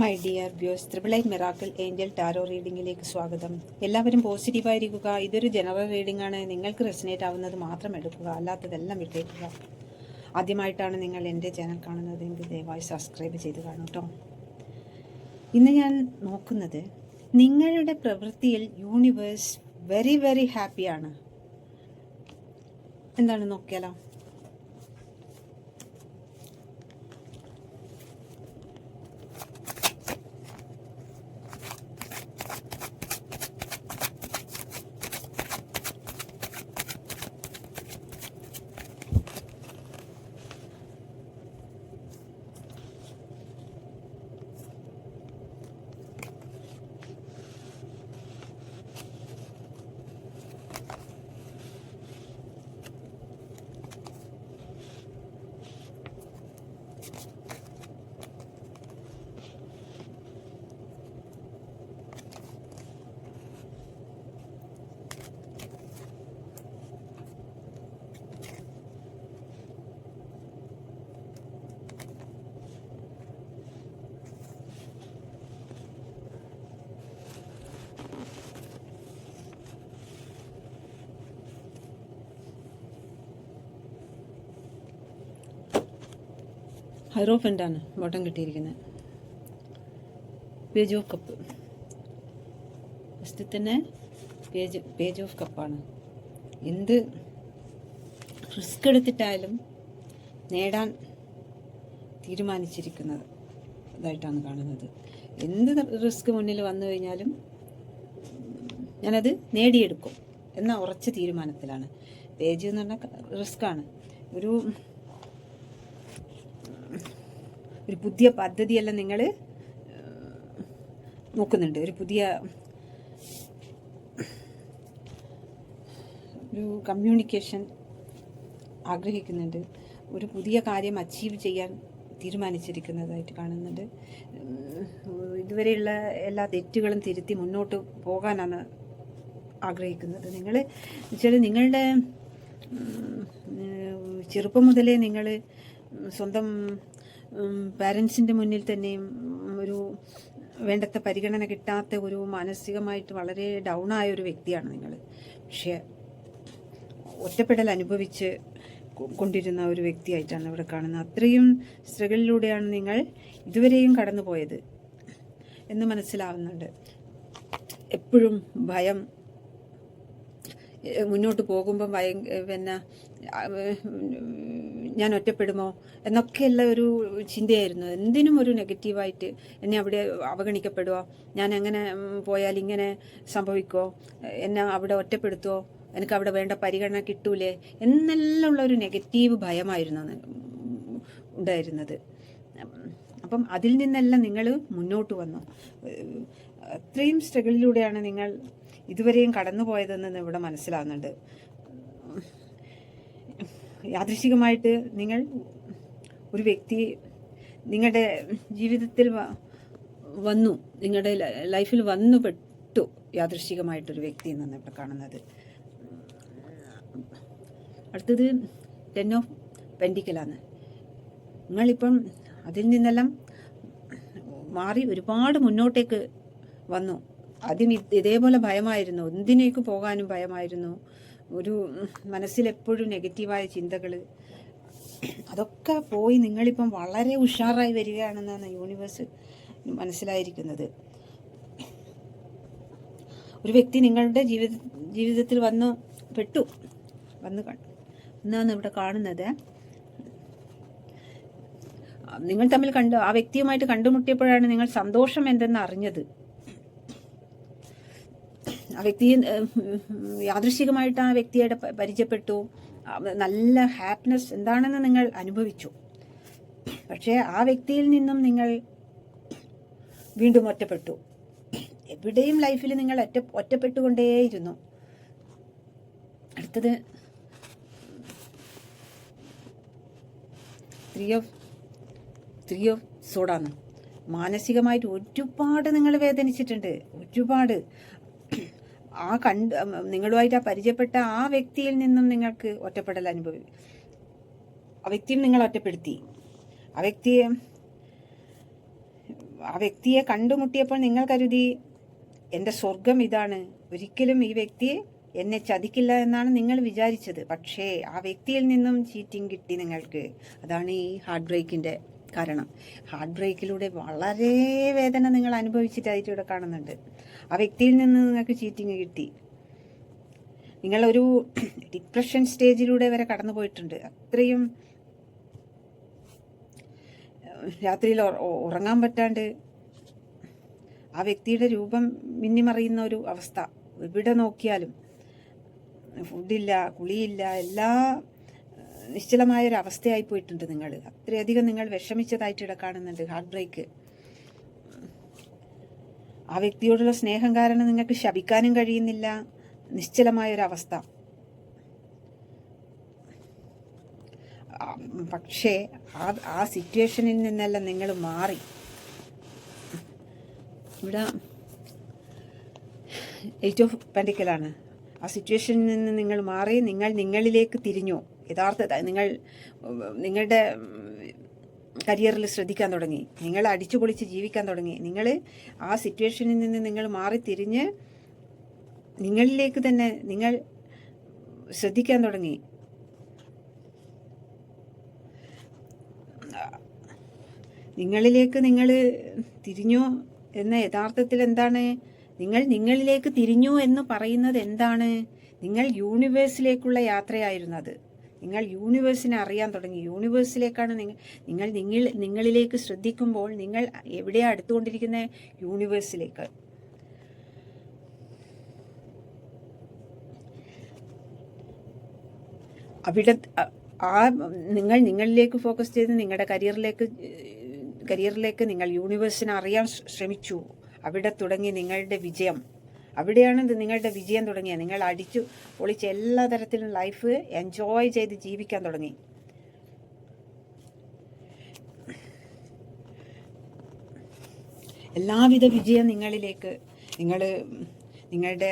My dear views triple I miracle angel tarot റീഡിങ്ങിലേക്ക് സ്വാഗതം. എല്ലാവരും പോസിറ്റീവായിരിക്കുക ഇതൊരു ജനറൽ റീഡിംഗ് ആണ്. നിങ്ങൾക്ക് റെസിനേറ്റ് ആവുന്നത് മാത്രം എടുക്കുക. അല്ലാത്തതെല്ലാം വിട്ടേക്കുക. ആദ്യമായിട്ടാണ് നിങ്ങൾ എന്റെ ചാനൽ കാണുന്നതെങ്കിൽ ദയവായി സബ്സ്ക്രൈബ് ചെയ്ത് കാണും കേട്ടോ ഇന്ന് ഞാൻ നോക്കുന്നത് നിങ്ങളുടെ പ്രവൃത്തിയിൽ യൂണിവേഴ്സ് വെരി വെരി ഹാപ്പിയാണ് എന്താണ് നോക്കിയാലോ? ഹൈറോഫന്റാണ് ബോട്ടം കിട്ടിയിരിക്കുന്നത്. Page of cup. ഫസ്റ്റ് തന്നെ പേജ് പേജ് ഓഫ് കപ്പാണ്. എന്ത് റിസ്ക് എടുത്തിട്ടായാലും നേടാൻ തീരുമാനിച്ചിരിക്കുന്നത് ഇതായിട്ടാണ് കാണുന്നത്. എന്ത് റിസ്ക് മുന്നിൽ വന്നു കഴിഞ്ഞാലും ഞാനത് നേടിയെടുക്കും എന്ന ഉറച്ച തീരുമാനത്തിലാണ്. പേജ് എന്ന് പറഞ്ഞാൽ റിസ്ക്കാണ് ഒരു ഒരു പുതിയ പദ്ധതിയെല്ലാം നിങ്ങൾ നോക്കുന്നുണ്ട്. ഒരു പുതിയ ഒരു കമ്മ്യൂണിക്കേഷൻ ആഗ്രഹിക്കുന്നുണ്ട്. ഒരു പുതിയ കാര്യം അച്ചീവ് ചെയ്യാൻ തീരുമാനിച്ചിരിക്കുന്നതായിട്ട് കാണുന്നുണ്ട്. ഇതുവരെയുള്ള എല്ലാ തെറ്റുകളും തിരുത്തി മുന്നോട്ട് പോകാനാണ് ആഗ്രഹിക്കുന്നത്. നിങ്ങൾ വെച്ചാൽ നിങ്ങളുടെ ചെറുപ്പം മുതലേ നിങ്ങൾ സ്വന്തം പാരൻസിന്റെ മുന്നിൽ തന്നെയും ഒരു വേണ്ടത്ര പരിഗണന കിട്ടാത്ത ഒരു മാനസികമായിട്ട് വളരെ ഡൗൺ ആയ ഒരു വ്യക്തിയാണ് നിങ്ങൾ പക്ഷേ ഒറ്റപ്പെടൽ അനുഭവിച്ച് കൊണ്ടിരുന്ന ഒരു വ്യക്തിയായിട്ടാണ് ഇവിടെ കാണുന്നത്. അത്രയും സ്ട്രഗിളിലൂടെയാണ് നിങ്ങൾ ഇതുവരെയും കടന്നു പോയത് എന്ന് മനസ്സിലാവുന്നുണ്ട്. എപ്പോഴും ഭയം മുന്നോട്ട് പോകുമ്പം ഭയ പിന്നെ ഞാൻ ഒറ്റപ്പെടുമോ എന്നൊക്കെയുള്ള ഒരു ചിന്തയായിരുന്നു. എന്തിനും ഒരു നെഗറ്റീവായിട്ട് എന്നെ അവിടെ അവഗണിക്കപ്പെടുമോ ഞാൻ എങ്ങനെ പോയാൽ ഇങ്ങനെ സംഭവിക്കുമോ എന്നെ അവിടെ ഒറ്റപ്പെടുത്തുമോ എനിക്ക് അവിടെ വേണ്ട പരിഗണന കിട്ടൂലേ? എന്നെല്ലാം ഉള്ള ഒരു നെഗറ്റീവ് ഭയമായിരുന്നു ഉണ്ടായിരുന്നത്. അപ്പം അതിൽ നിന്നെല്ലാം നിങ്ങൾ മുന്നോട്ട് വന്നു. അത്രയും സ്ട്രഗിളിലൂടെയാണ് നിങ്ങൾ ഇതുവരെയും കടന്നു പോയതെന്ന് ഇവിടെ മനസ്സിലാവുന്നുണ്ട്. യാദൃശികമായിട്ട് നിങ്ങൾ ഒരു വ്യക്തി നിങ്ങളുടെ ജീവിതത്തിൽ വന്നു നിങ്ങളുടെ ലൈഫിൽ വന്നു പെട്ടു യാദൃശികമായിട്ടൊരു വ്യക്തി എന്നാണ് ഇവിടെ കാണുന്നത്. അടുത്തത് ടെൻ ഓഫ് പെൻഡിക്കലാണ് നിങ്ങളിപ്പം അതിൽ നിന്നെല്ലാം മാറി ഒരുപാട് മുന്നോട്ടേക്ക് വന്നു. ആദ്യം ഇതേപോലെ ഭയമായിരുന്നു. എന്തിനേക്ക് പോകാനും ഭയമായിരുന്നു? ഒരു മനസ്സിലെപ്പോഴും നെഗറ്റീവായ ചിന്തകൾ അതൊക്കെ പോയി നിങ്ങളിപ്പം വളരെ ഉഷാറായി വരികയാണെന്നാണ് യൂണിവേഴ്സ് മനസ്സിലായിരിക്കുന്നത്. ഒരു വ്യക്തി നിങ്ങളുടെ ജീവിത ജീവിതത്തിൽ വന്ന് പെട്ടു വന്ന് എന്നാണ് ഇവിടെ കാണുന്നത്. നിങ്ങൾ തമ്മിൽ കണ്ടു ആ വ്യക്തിയുമായിട്ട് കണ്ടുമുട്ടിയപ്പോഴാണ് നിങ്ങൾ സന്തോഷം എന്തെന്ന് അറിഞ്ഞത്. ആ വ്യക്തി യാദൃശികമായിട്ട് ആ വ്യക്തിയുടെ പരിചയപ്പെട്ടു. നല്ല ഹാപ്പിനെസ് എന്താണെന്ന് നിങ്ങൾ അനുഭവിച്ചു. പക്ഷേ ആ വ്യക്തിയിൽ നിന്നും നിങ്ങൾ വീണ്ടും ഒറ്റപ്പെട്ടു. എവിടെയും ലൈഫിൽ നിങ്ങൾ ഒറ്റ ഒറ്റപ്പെട്ടുകൊണ്ടേയിരുന്നു. അടുത്തത് ത്രീ ഓഫ് ത്രീ ഓഫ് സോഡാണ് മാനസികമായിട്ട് ഒരുപാട് നിങ്ങൾ വേദനിച്ചിട്ടുണ്ട്. ഒരുപാട്. ആ കണ്ട് നിങ്ങളുമായിട്ട് ആ പരിചയപ്പെട്ട ആ വ്യക്തിയിൽ നിന്നും നിങ്ങൾക്ക് ഒറ്റപ്പെടൽ അനുഭവി ആ വ്യക്തിയും നിങ്ങൾ ഒറ്റപ്പെടുത്തി. ആ വ്യക്തിയെ ആ വ്യക്തിയെ കണ്ടുമുട്ടിയപ്പോൾ നിങ്ങൾ കരുതി എന്റെ സ്വർഗം ഇതാണ്. ഒരിക്കലും ഈ വ്യക്തി എന്നെ ചതിക്കില്ല എന്നാണ് നിങ്ങൾ വിചാരിച്ചത്. പക്ഷേ ആ വ്യക്തിയിൽ നിന്നും ചീറ്റിംഗ് കിട്ടി നിങ്ങൾക്ക്. അതാണ് ഈ ഹാർട്ട് ബ്രേക്കിന്റെ കാരണം. ഹാർട്ട് ബ്രേക്കിലൂടെ വളരെ വേദന നിങ്ങൾ അനുഭവിച്ചിട്ടായിട്ട് ഇവിടെ കാണുന്നുണ്ട്. ആ വ്യക്തിയിൽ നിന്ന് നിങ്ങൾക്ക് ചീറ്റിങ് കിട്ടി. നിങ്ങളൊരു ഡിപ്രഷൻ സ്റ്റേജിലൂടെ വരെ കടന്നു പോയിട്ടുണ്ട്. അത്രയും രാത്രിയിൽ ഉറങ്ങാൻ പറ്റാണ്ട് ആ വ്യക്തിയുടെ രൂപം മിന്നിമറിയുന്ന ഒരു അവസ്ഥ. എവിടെ നോക്കിയാലും ഫുഡില്ല കുളിയില്ല എല്ലാ നിശ്ചലമായ ഒരു അവസ്ഥയായി പോയിട്ടുണ്ട് നിങ്ങൾ അത്രയധികം നിങ്ങൾ വിഷമിച്ചതായിട്ട് ഇവിടെ കാണുന്നുണ്ട് ഹാർട്ട് ബ്രേക്ക് ആ വ്യക്തിയോടുള്ള സ്നേഹം കാരണം നിങ്ങൾക്ക് ശപിക്കാനും കഴിയുന്നില്ല. നിശ്ചലമായ ഒരു അവസ്ഥ ആ, പക്ഷേ ആ ആ സിറ്റുവേഷനിൽ നിന്നെല്ലാം നിങ്ങൾ മാറി. ഇവിടെ എയ്റ്റ് ഓഫ് പെൻഡിക്കലാണ്. ആ സിറ്റുവേഷനിൽ നിന്ന് നിങ്ങൾ മാറി നിങ്ങൾ നിങ്ങളിലേക്ക് തിരിഞ്ഞു. യഥാർത്ഥ നിങ്ങൾ നിങ്ങളുടെ കരിയറിൽ ശ്രദ്ധിക്കാൻ തുടങ്ങി. നിങ്ങൾ അടിച്ചു പൊളിച്ച് ജീവിക്കാൻ തുടങ്ങി. നിങ്ങൾ ആ സിറ്റുവേഷനിൽ നിന്ന് നിങ്ങൾ മാറി തിരിഞ്ഞ് നിങ്ങളിലേക്ക് തന്നെ നിങ്ങൾ ശ്രദ്ധിക്കാൻ തുടങ്ങി. നിങ്ങളിലേക്ക് നിങ്ങൾ തിരിഞ്ഞു എന്ന യഥാർത്ഥത്തിൽ എന്താണ്? നിങ്ങൾ നിങ്ങളിലേക്ക് തിരിഞ്ഞു എന്ന് പറയുന്നത് എന്താണ്? നിങ്ങൾ യൂണിവേഴ്സിലേക്കുള്ള യാത്രയായിരുന്നു അത്. നിങ്ങൾ യൂണിവേഴ്സിനെ അറിയാൻ തുടങ്ങി. യൂണിവേഴ്സിലേക്കാണ് നിങ്ങൾ നിങ്ങൾ നിങ്ങൾ നിങ്ങളിലേക്ക് ശ്രദ്ധിക്കുമ്പോൾ നിങ്ങൾ എവിടെയാണ് അടുത്തുകൊണ്ടിരിക്കുന്ന? യൂണിവേഴ്സിലേക്ക് അവിടെ ആ നിങ്ങൾ നിങ്ങളിലേക്ക് ഫോക്കസ് ചെയ്ത് നിങ്ങളുടെ കരിയറിലേക്ക് കരിയറിലേക്ക് നിങ്ങൾ യൂണിവേഴ്സിനെ അറിയാൻ ശ്രമിച്ചു. അവിടെ തുടങ്ങി നിങ്ങളുടെ വിജയം. അവിടെയാണ് ഇത് നിങ്ങളുടെ വിജയം തുടങ്ങിയത് നിങ്ങൾ അടിച്ചു പൊളിച്ച് എല്ലാ തരത്തിലും ലൈഫ് എൻജോയ് ചെയ്ത് ജീവിക്കാൻ തുടങ്ങി. എല്ലാവിധ വിജയം നിങ്ങളിലേക്ക് നിങ്ങൾ നിങ്ങളുടെ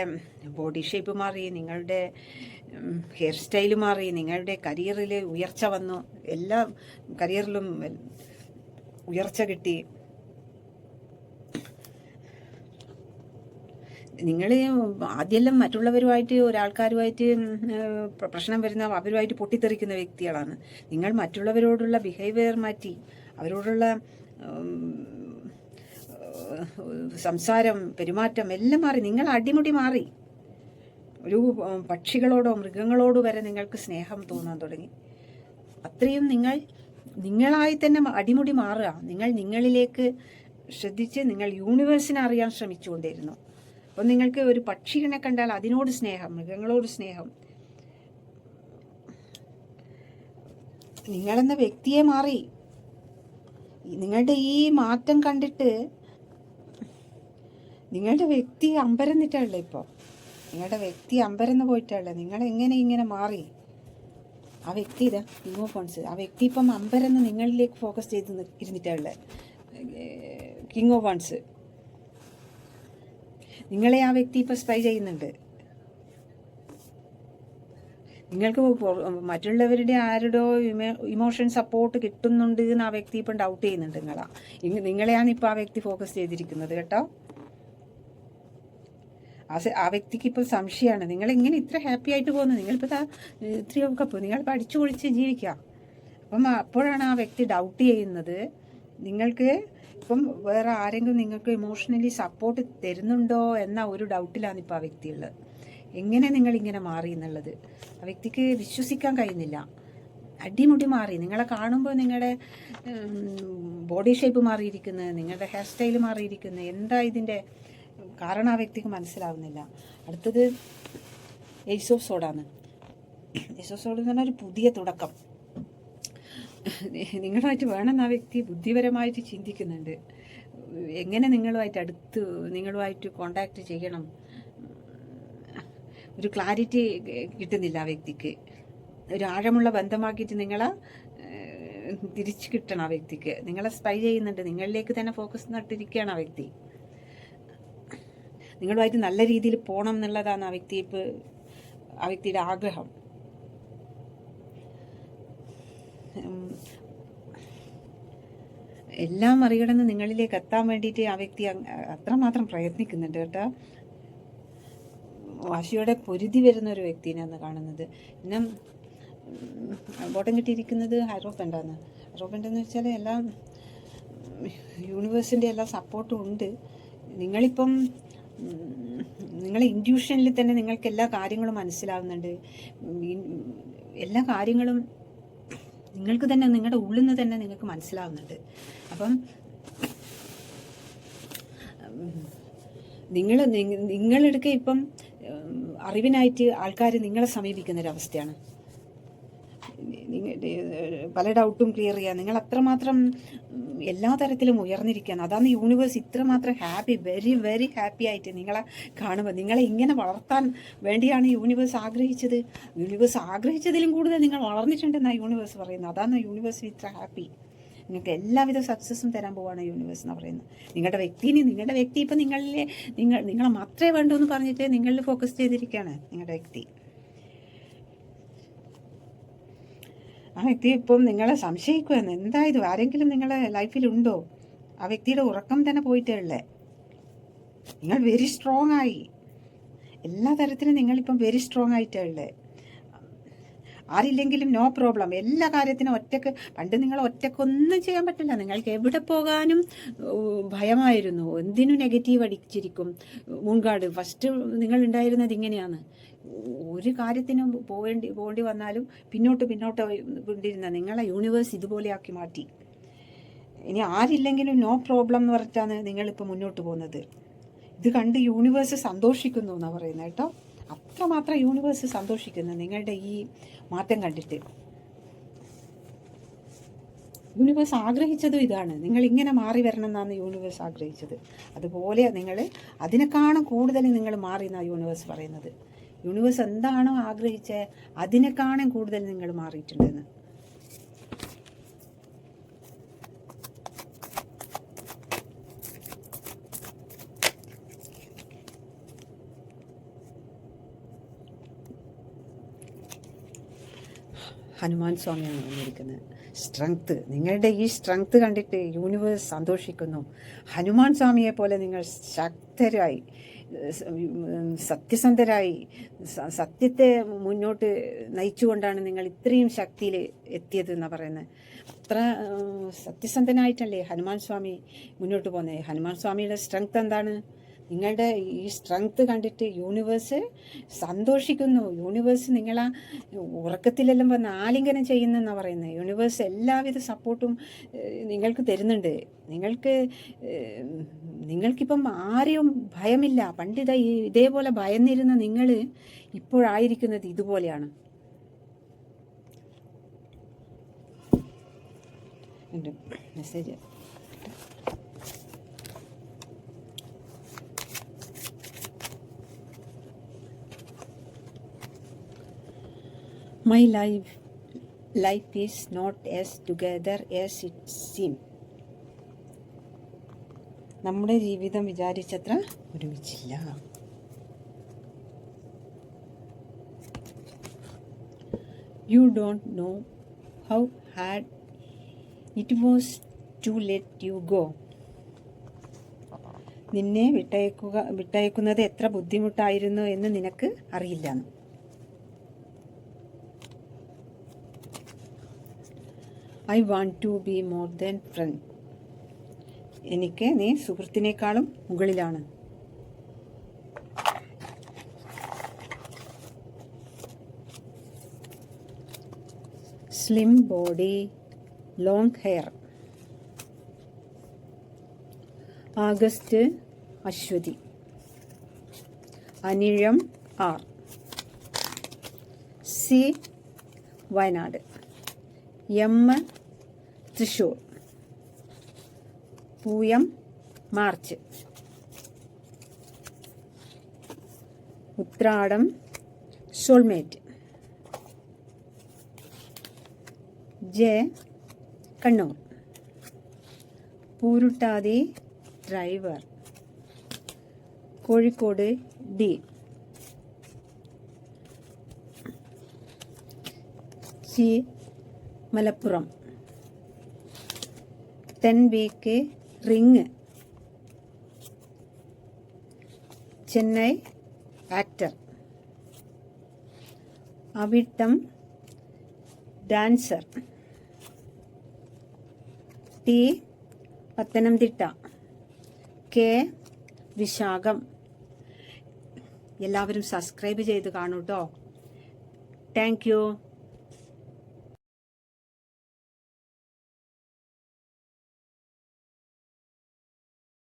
ബോഡി ഷേപ്പ് മാറി നിങ്ങളുടെ ഹെയർ സ്റ്റൈൽ മാറി നിങ്ങളുടെ കരിയറിൽ ഉയർച്ച വന്നു എല്ലാ കരിയറിലും ഉയർച്ച കിട്ടി. നിങ്ങൾ ആദ്യമെല്ലാം മറ്റുള്ളവരുമായിട്ട് ഒരാൾക്കാരുമായിട്ട് പ്രശ്നം വരുന്ന അവരുമായിട്ട് പൊട്ടിത്തെറിക്കുന്ന വ്യക്തികളാണ്. നിങ്ങൾ മറ്റുള്ളവരോടുള്ള ബിഹേവിയർ മാറ്റി അവരോടുള്ള സംസാരം പെരുമാറ്റം എല്ലാം മാറി. നിങ്ങൾ അടിമുടി മാറി. ഒരു പക്ഷികളോടോ മൃഗങ്ങളോടോ വരെ നിങ്ങൾക്ക് സ്നേഹം തോന്നാൻ തുടങ്ങി. അത്രയും നിങ്ങൾ നിങ്ങളായി തന്നെ അടിമുടി മാറുക. നിങ്ങൾ നിങ്ങളിലേക്ക് ശ്രദ്ധിച്ച് നിങ്ങൾ യൂണിവേഴ്സിനെ അറിയാൻ ശ്രമിച്ചുകൊണ്ടിരുന്നു അപ്പം നിങ്ങൾക്ക് ഒരു പക്ഷികളെ കണ്ടാൽ അതിനോട് സ്നേഹം മൃഗങ്ങളോട് സ്നേഹം. നിങ്ങളെന്ന വ്യക്തിയെ മാറി. നിങ്ങളുടെ ഈ മാറ്റം കണ്ടിട്ട് നിങ്ങളുടെ വ്യക്തി അമ്പരന്നിട്ടല്ലേ ഇപ്പോൾ നിങ്ങളുടെ വ്യക്തി അമ്പരന്ന് പോയിട്ടല്ലേ നിങ്ങൾ എങ്ങനെ ഇങ്ങനെ മാറി? ആ വ്യക്തി ഇതാ ഓഫ് ആ വ്യക്തി ഇപ്പം അമ്പരന്ന് നിങ്ങളിലേക്ക് ഫോക്കസ് ചെയ്ത് ഇരുന്നിട്ടുള്ളത് കിങ് ഓഫ് നിങ്ങളെ ആ വ്യക്തി ഇപ്പോൾ സ്പൈ ചെയ്യുന്നുണ്ട്. നിങ്ങൾക്ക് മറ്റുള്ളവരുടെ ആരുടെയോ ഇമോഷൻ സപ്പോർട്ട് കിട്ടുന്നുണ്ട് എന്ന് ആ വ്യക്തി ഇപ്പം ഡൗട്ട് ചെയ്യുന്നുണ്ട് നിങ്ങളാ. നിങ്ങളെയാണ് ഇപ്പോൾ ആ വ്യക്തി ഫോക്കസ് ചെയ്തിരിക്കുന്നത് കേട്ടോ. ആ ആ വ്യക്തിക്ക് ഇപ്പോൾ സംശയമാണ് നിങ്ങൾ ഇങ്ങനെ ഇത്ര ഹാപ്പി ആയിട്ട് പോകുന്നത് നിങ്ങളിപ്പോൾ ദാ ഇത്രയൊക്കെ പോകും നിങ്ങൾ പഠിച്ചു പൊളിച്ച് ജീവിക്കുക. അപ്പം അപ്പോഴാണ് ആ വ്യക്തി ഡൗട്ട് ചെയ്യുന്നത്. നിങ്ങൾക്ക് ഇപ്പം വേറെ ആരെങ്കിലും നിങ്ങൾക്ക് ഇമോഷണലി സപ്പോർട്ട് തരുന്നുണ്ടോ എന്ന ഒരു ഡൗട്ടിലാണ് ഇപ്പോൾ ആ വ്യക്തിയുള്ളത്. എങ്ങനെ നിങ്ങൾ ഇങ്ങനെ മാറി എന്നുള്ളത്? ആ വ്യക്തിക്ക് വിശ്വസിക്കാൻ കഴിയുന്നില്ല. അടിമുടി മാറി. നിങ്ങളെ കാണുമ്പോൾ നിങ്ങളുടെ ബോഡി ഷേപ്പ് മാറിയിരിക്കുന്നത് നിങ്ങളുടെ ഹെയർ സ്റ്റൈൽ മാറിയിരിക്കുന്നത് എന്താ ഇതിന്റെ കാരണം ആ വ്യക്തിക്ക് മനസ്സിലാവുന്നില്ല. അടുത്തത് ഓഫ് സോഡാണ് ഏസ് ഓഫ് സോഡ് എന്ന് പറഞ്ഞാൽ ഒരു പുതിയ തുടക്കം. നിങ്ങളുമായിട്ട് വേണമെന്ന് ആ വ്യക്തി ബുദ്ധിപരമായിട്ട് ചിന്തിക്കുന്നുണ്ട്. എങ്ങനെ നിങ്ങളുമായിട്ട് അടുത്ത് നിങ്ങളുമായിട്ട് കോണ്ടാക്ട് ചെയ്യണം? ഒരു ക്ലാരിറ്റി കിട്ടുന്നില്ല ആ വ്യക്തിക്ക്. ഒരു ആഴമുള്ള ബന്ധമാക്കിയിട്ട് നിങ്ങളെ തിരിച്ചു കിട്ടണം ആ വ്യക്തിക്ക്. നിങ്ങളെ സ്പൈ ചെയ്യുന്നുണ്ട്. നിങ്ങളിലേക്ക് തന്നെ ഫോക്കസ് നട്ടിരിക്കുകയാണ് ആ വ്യക്തി. നിങ്ങളുമായിട്ട് നല്ല രീതിയിൽ പോകണം എന്നുള്ളതാണ് ആ വ്യക്തി ഇപ്പോൾ ആ വ്യക്തിയുടെ ആഗ്രഹം. എല്ലാം മറികടന്ന് നിങ്ങളിലേക്ക് എത്താൻ വേണ്ടിയിട്ട് ആ വ്യക്തി അത്രമാത്രം പ്രയത്നിക്കുന്നുണ്ട് കേട്ടോ. വാശിയോടെ പൊരുതി വരുന്ന ഒരു വ്യക്തിനെയാണ് കാണുന്നത്. പിന്നെ ബോട്ടം കിട്ടിയിരിക്കുന്നത് ഹൈറോഫന്റാണ് ഹൈറോഫന്റ് എന്ന് വെച്ചാൽ എല്ലാം യൂണിവേഴ്സിന്റെ എല്ലാ സപ്പോർട്ടും ഉണ്ട്. നിങ്ങളിപ്പം നിങ്ങളെ ഇൻഡ്യൂഷനിൽ തന്നെ നിങ്ങൾക്ക് എല്ലാ കാര്യങ്ങളും മനസ്സിലാവുന്നുണ്ട്. എല്ലാ കാര്യങ്ങളും നിങ്ങൾക്ക് തന്നെ നിങ്ങളുടെ ഉള്ളിൽ നിന്ന് തന്നെ നിങ്ങൾക്ക് മനസ്സിലാവുന്നുണ്ട്. അപ്പം നിങ്ങൾ നിങ്ങളെടുക്ക ഇപ്പം അറിവിനായിട്ട് ആൾക്കാർ നിങ്ങളെ സമീപിക്കുന്ന ഒരു നിങ്ങ- പല ഡൗട്ടും ക്ലിയർ ചെയ്യുക നിങ്ങൾ അത്രമാത്രം എല്ലാ തരത്തിലും ഉയർന്നിരിക്കുകയാണ്. അതാണ് യൂണിവേഴ്സ് ഇത്രമാത്രം ഹാപ്പി വെരി വെരി ഹാപ്പി ആയിട്ട് നിങ്ങളെ കാണുമ്പോൾ നിങ്ങളെ ഇങ്ങനെ വളർത്താൻ വേണ്ടിയാണ് യൂണിവേഴ്സ് ആഗ്രഹിച്ചത്. യൂണിവേഴ്സ് ആഗ്രഹിച്ചതിലും കൂടുതൽ നിങ്ങൾ വളർന്നിട്ടുണ്ടെന്നാണ് യൂണിവേഴ്സ് പറയുന്നത്. അതാണ് യൂണിവേഴ്സ് ഇത്ര ഹാപ്പി നിങ്ങൾക്ക് എല്ലാവിധ സക്സസ്സും തരാൻ പോവാണ് യൂണിവേഴ്സ് എന്ന് പറയുന്നത്. നിങ്ങളുടെ വ്യക്തിനെ നിങ്ങളുടെ വ്യക്തി ഇപ്പം നിങ്ങളിലെ നിങ്ങൾ നിങ്ങളെ മാത്രമേ വേണ്ടൂ എന്ന് പറഞ്ഞിട്ട് നിങ്ങളിൽ ഫോക്കസ് ചെയ്തിരിക്കുകയാണ് നിങ്ങളുടെ വ്യക്തി. ആ വ്യക്തി ഇപ്പം നിങ്ങളെ സംശയിക്കുമെന്ന് എന്തായത് ആരെങ്കിലും നിങ്ങളെ ലൈഫിലുണ്ടോ ആ വ്യക്തിയുടെ ഉറക്കം തന്നെ പോയിട്ടേ ഉള്ളേ. നിങ്ങൾ വെരി സ്ട്രോങ് ആയി. എല്ലാ തരത്തിലും നിങ്ങളിപ്പം വെരി സ്ട്രോങ് ആയിട്ടേ ഉള്ളേ. ആരില്ലെങ്കിലും നോ പ്രോബ്ലം എല്ലാ കാര്യത്തിനും ഒറ്റയ്ക്ക് പണ്ട് നിങ്ങൾ ഒറ്റക്കൊന്നും ചെയ്യാൻ പറ്റില്ല. നിങ്ങൾക്ക് എവിടെ പോകാനും ഭയമായിരുന്നു. എന്തിനു നെഗറ്റീവ് അടിച്ചിരിക്കും? മുൻകാട് ഫസ്റ്റ് നിങ്ങൾ ഉണ്ടായിരുന്നത് ഇങ്ങനെയാണ്. ഒരു കാര്യത്തിനും പോവേണ്ടി പോകേണ്ടി വന്നാലും പിന്നോട്ട് പിന്നോട്ട് കൊണ്ടിരുന്ന നിങ്ങളെ യൂണിവേഴ്സ് ഇതുപോലെയാക്കി മാറ്റി. ഇനി ആരില്ലെങ്കിലും നോ പ്രോബ്ലം എന്ന് പറഞ്ഞിട്ടാണ് നിങ്ങളിപ്പോൾ മുന്നോട്ട് പോകുന്നത്. ഇത് കണ്ട് യൂണിവേഴ്സ് സന്തോഷിക്കുന്നു എന്നാണ് പറയുന്നത് കേട്ടോ. അത്രമാത്രം യൂണിവേഴ്സ് സന്തോഷിക്കുന്നു. നിങ്ങളുടെ ഈ മാറ്റം കണ്ടിട്ട്. യൂണിവേഴ്സ് ആഗ്രഹിച്ചതും ഇതാണ്. നിങ്ങൾ ഇങ്ങനെ മാറി വരണം എന്നാണ് യൂണിവേഴ്സ് ആഗ്രഹിച്ചത്. അതുപോലെ നിങ്ങൾ അതിനെക്കാളും കൂടുതൽ നിങ്ങൾ മാറി എന്നാണ് യൂണിവേഴ്സ് പറയുന്നത്. യൂണിവേഴ്സ് എന്താണോ ആഗ്രഹിച്ചത് അതിനെക്കാളും കൂടുതൽ നിങ്ങൾ മാറിയിട്ടുണ്ടെന്ന്. ഹനുമാൻ സ്വാമിയാണ് വന്നിരിക്കുന്നത്. സ്ട്രെങ്ത് നിങ്ങളുടെ ഈ സ്ട്രെങ്ത് കണ്ടിട്ട് യൂണിവേഴ്സ് സന്തോഷിക്കുന്നു. ഹനുമാൻ സ്വാമിയെ പോലെ നിങ്ങൾ ശക്തരായി സത്യസന്ധരായി സത്യത്തെ മുന്നോട്ട് നയിച്ചുകൊണ്ടാണ് നിങ്ങൾ ഇത്രയും ശക്തിയിൽ എത്തിയത് എന്നാണ് പറയുന്നത്. അത്ര സത്യസന്ധനായിട്ടല്ലേ ഹനുമാൻ സ്വാമി മുന്നോട്ട് പോകുന്നത് ഹനുമാൻ സ്വാമിയുടെ സ്ട്രെങ്ത് എന്താണ്? നിങ്ങളുടെ ഈ സ്ട്രെങ്ത് കണ്ടിട്ട് യൂണിവേഴ്സ് സന്തോഷിക്കുന്നു. യൂണിവേഴ്സ് നിങ്ങളെ ഉറക്കത്തിലെല്ലാം വന്ന് ആലിംഗനം ചെയ്യുന്നെന്നാണ് പറയുന്നത് യൂണിവേഴ്സ് എല്ലാവിധ സപ്പോർട്ടും നിങ്ങൾക്ക് തരുന്നുണ്ട്. നിങ്ങൾക്ക് നിങ്ങൾക്കിപ്പം ആരെയും ഭയമില്ല. പണ്ടിത ഇതേപോലെ ഭയന്നിരുന്ന നിങ്ങൾ ഇപ്പോഴായിരിക്കുന്നത് ഇതുപോലെയാണ്. Message My life life is not as together as it seems. നമ്മുടെ ജീവിതം വിചാരിച്ചത്ര ഒരുമിച്ചില്ല. You don't know how hard it was to let you go നിന്നെ വിട്ടയക്കുക വിട്ടയക്കുന്നത് എത്ര ബുദ്ധിമുട്ടായിരുന്നു എന്ന് നിനക്ക് അറിയില്ലെന്ന് I want to be more than friend എനിക്ക് നീ സുഹൃത്തിനേക്കാളും മുകളിലാണ്. Slim body long hair August Ashwathi Anizham R. C. Wayanad. M Thrissur Pooyam March. Uthradam soulmate J Kannur. Pururuttathi driver. Kozhikode D. C Malappuram. Ten B K ring Chennai actor Avittam dancer T Pathanamthitta. K വിശാഖം. എല്ലാവരും subscribe ചെയ്ത് കാണൂട്ടോ. Thank you